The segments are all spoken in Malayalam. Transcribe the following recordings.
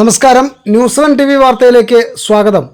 നമസ്കാരം. ന്യൂസ് വൺ ടി വി വാർത്തയിലേക്ക് സ്വാഗതം.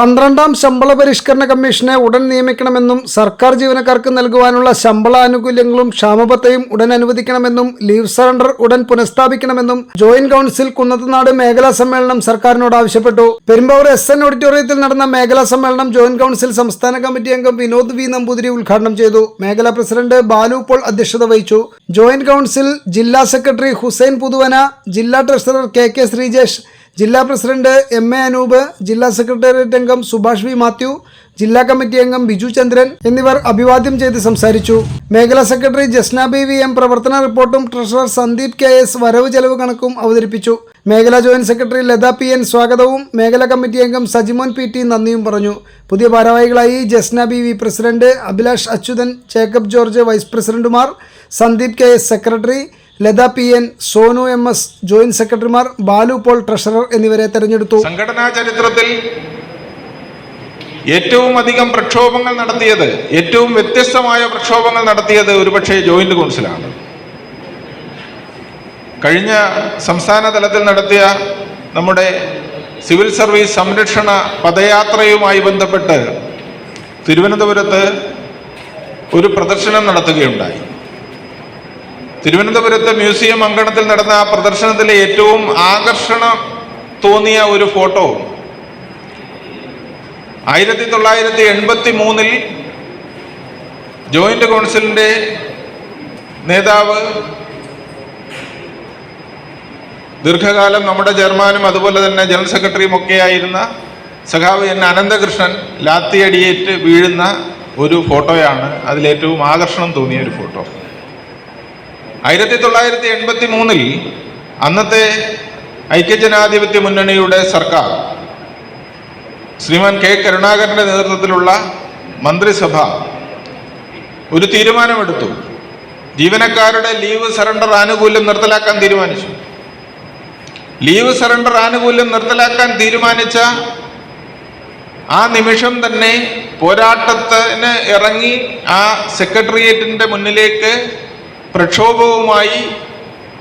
പന്ത്രണ്ടാം ശമ്പള പരിഷ്കരണ കമ്മീഷനെ ഉടൻ നിയമിക്കണമെന്നും സർക്കാർ ജീവനക്കാർക്ക് നൽകുവാനുള്ള ശമ്പള ആനുകൂല്യങ്ങളും ക്ഷാമബത്തയും ഉടൻ അനുവദിക്കണമെന്നും ലീവ് സറണ്ടർ ഉടൻ പുനഃസ്ഥാപിക്കണമെന്നും ജോയിന്റ് കൗൺസിൽ കുന്നത്തുനാട് മേഖലാ സമ്മേളനം സർക്കാരിനോട് ആവശ്യപ്പെട്ടു. പെരുമ്പാവൂർ എസ് എൻ ഓഡിറ്റോറിയത്തിൽ നടന്ന മേഖലാ സമ്മേളനം ജോയിന്റ് കൗൺസിൽ സംസ്ഥാന കമ്മിറ്റി അംഗം വിനോദ് വി നമ്പൂതിരി ഉദ്ഘാടനം ചെയ്തു. മേഖലാ പ്രസിഡന്റ് ബാലു പോൾ അധ്യക്ഷത വഹിച്ചു. ജോയിന്റ് കൗൺസിൽ ജില്ലാ സെക്രട്ടറി ഹുസൈൻ പുതുവന ജില്ലാ ട്രഷറർ കെ കെ ശ്രീജേഷ് ജില്ലാ പ്രസിഡന്റ് എം എ അനൂപ് ജില്ലാ സെക്രട്ടേറിയറ്റ് അംഗം സുഭാഷ് വി മാത്യു ജില്ലാ കമ്മിറ്റി അംഗം ബിജു ചന്ദ്രൻ എന്നിവർ അഭിവാദ്യം ചെയ്ത് സംസാരിച്ചു. മേഖലാ secretary Jasna B V M പ്രവർത്തന റിപ്പോർട്ടും ട്രഷറർ സന്ദീപ് കെ എസ് വരവ് ചെലവ് കണക്കും അവതരിപ്പിച്ചു. മേഖലാ joint secretary Latha P N സ്വാഗതവും മേഖലാ കമ്മിറ്റി അംഗം സജിമോൻ പി ടി നന്ദിയും പറഞ്ഞു. പുതിയ ഭാരവാഹികളായി Jasna B V president Abhilash Achuthan Jacob George vice പ്രസിഡന്റുമാർ Sandeep K S secretary Latha P N Sonu M S joint സെക്രട്ടറിമാർ ബാലു പോൾ ട്രഷറർ എന്നിവരെ തെരഞ്ഞെടുത്തു. സംഘടനാ ചരിത്രത്തിൽ ഏറ്റവും അധികം പ്രക്ഷോഭങ്ങൾ നടത്തിയത് ഏറ്റവും വ്യത്യസ്തമായ പ്രക്ഷോഭങ്ങൾ നടത്തിയത് ഒരുപക്ഷെ ജോയിന്റ് കൗൺസിലാണ്. കഴിഞ്ഞ സംസ്ഥാന തലത്തിൽ നടത്തിയ നമ്മുടെ സിവിൽ സർവീസ് സംരക്ഷണ പദയാത്രയുമായി ബന്ധപ്പെട്ട് തിരുവനന്തപുരത്ത് ഒരു പ്രദർശനം നടത്തുകയുണ്ടായി. തിരുവനന്തപുരത്ത് മ്യൂസിയം അങ്കണത്തിൽ നടന്ന ആ പ്രദർശനത്തിലെ ഏറ്റവും ആകർഷണം തോന്നിയ ഒരു ഫോട്ടോ. ആയിരത്തി തൊള്ളായിരത്തി എൺപത്തി മൂന്നിൽ ജോയിന്റ് കൗൺസിലിന്റെ നേതാവ് ദീർഘകാലം നമ്മുടെ ചെയർമാനും അതുപോലെ തന്നെ ജനറൽ സെക്രട്ടറിയും ഒക്കെ ആയിരുന്ന സഖാവ് എൻ അനന്തകൃഷ്ണൻ ലാത്തിയടിയേറ്റ് വീഴുന്ന ഒരു ഫോട്ടോയാണ്. അതിലേറ്റവും ആകർഷണം തോന്നിയ ഒരു ഫോട്ടോ. ആയിരത്തി തൊള്ളായിരത്തി എൺപത്തി മൂന്നിൽ അന്നത്തെ ഐക്യജനാധിപത്യ മുന്നണിയുടെ സർക്കാർ ശ്രീമാൻ കെ കരുണാകരന്റെ നേതൃത്വത്തിലുള്ള മന്ത്രിസഭ ഒരു തീരുമാനമെടുത്തു. ജീവനക്കാരുടെ ലീവ് സറണ്ടർ ആനുകൂല്യം നിർത്തലാക്കാൻ തീരുമാനിച്ചു. ലീവ് സറണ്ടർ ആനുകൂല്യം നിർത്തലാക്കാൻ തീരുമാനിച്ച ആ നിമിഷം തന്നെ പോരാട്ടത്തിന് ഇറങ്ങി ആ സെക്രട്ടേറിയറ്റിന്റെ മുന്നിലേക്ക് പ്രക്ഷോഭവുമായി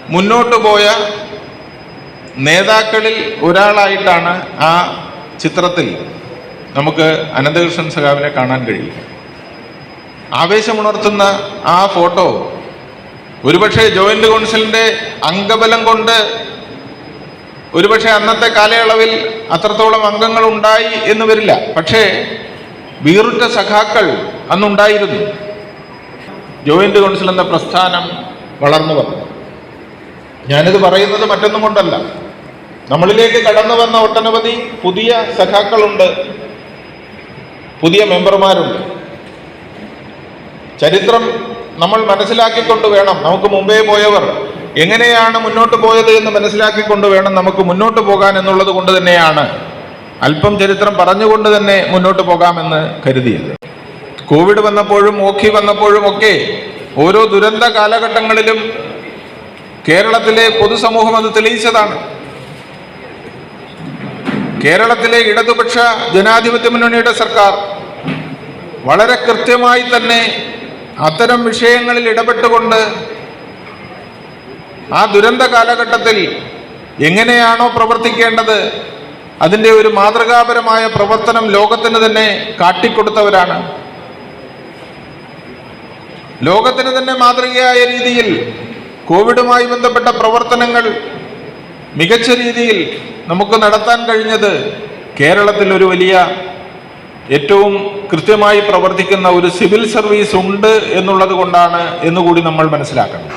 മുന്നോട്ട് പോയ നേതാക്കളിൽ ഒരാളായിട്ടാണ് ആ ചിത്രത്തിൽ നമുക്ക് അനന്തകൃഷ്ണൻ സഖാവിനെ കാണാൻ കഴിയും ആവേശമുണർത്തുന്ന ആ ഫോട്ടോ ഒരുപക്ഷെ ജോയിന്റ് കൗൺസിലിന്റെ അംഗബലം കൊണ്ട് ഒരുപക്ഷെ അന്നത്തെ കാലയളവിൽ അത്രത്തോളം അംഗങ്ങൾ ഉണ്ടായി എന്ന് വരില്ല. പക്ഷേ വീറുറ്റ സഖാക്കൾ അന്നുണ്ടായിരുന്നു. ജോയിന്റ് കൗൺസിൽ എന്ന പ്രസ്ഥാനം വളർന്നു വന്നു. ഞാനിത് പറയുന്നത് മറ്റൊന്നും കൊണ്ടല്ല. നമ്മളിലേക്ക് കടന്നു വന്ന ഒട്ടനവധി പുതിയ സഖാക്കളുണ്ട്. പുതിയ മെമ്പർമാരുണ്ട്. ചരിത്രം നമ്മൾ മനസ്സിലാക്കിക്കൊണ്ട് വേണം. നമുക്ക് മുമ്പേ പോയവർ എങ്ങനെയാണ് മുന്നോട്ട് പോയത് എന്ന് മനസ്സിലാക്കിക്കൊണ്ട് വേണം നമുക്ക് മുന്നോട്ട് പോകാൻ എന്നുള്ളത് കൊണ്ട് തന്നെയാണ് അല്പം ചരിത്രം പറഞ്ഞുകൊണ്ട് തന്നെ മുന്നോട്ട് പോകാമെന്ന് കരുതിയത്. കോവിഡ് വന്നപ്പോഴും ഓഖി വന്നപ്പോഴും ഒക്കെ ഓരോ ദുരന്ത കാലഘട്ടങ്ങളിലും കേരളത്തിലെ പൊതുസമൂഹം അത് തെളിയിച്ചതാണ്. കേരളത്തിലെ ഇടതുപക്ഷ ജനാധിപത്യ മുന്നണിയുടെ സർക്കാർ വളരെ കൃത്യമായി തന്നെ അത്തരം വിഷയങ്ങളിൽ ഇടപെട്ടുകൊണ്ട് ആ ദുരന്ത കാലഘട്ടത്തിൽ എങ്ങനെയാണോ പ്രവർത്തിക്കേണ്ടത് അതിന്റെ ഒരു മാതൃകാപരമായ പ്രവർത്തനം ലോകത്തിന് തന്നെ കാട്ടിക്കൊടുത്തവരാണ്. ലോകത്തിന് തന്നെ മാതൃകയായ രീതിയിൽ കോവിഡുമായി ബന്ധപ്പെട്ട പ്രവർത്തനങ്ങൾ മികച്ച രീതിയിൽ നമുക്ക് നടത്താൻ കഴിഞ്ഞത് കേരളത്തിൽ ഒരു വലിയ ഏറ്റവും കൃത്യമായി പ്രവർത്തിക്കുന്ന ഒരു സിവിൽ സർവീസ് ഉണ്ട് എന്നുള്ളത് കൊണ്ടാണ് എന്നുകൂടി നമ്മൾ മനസ്സിലാക്കണം.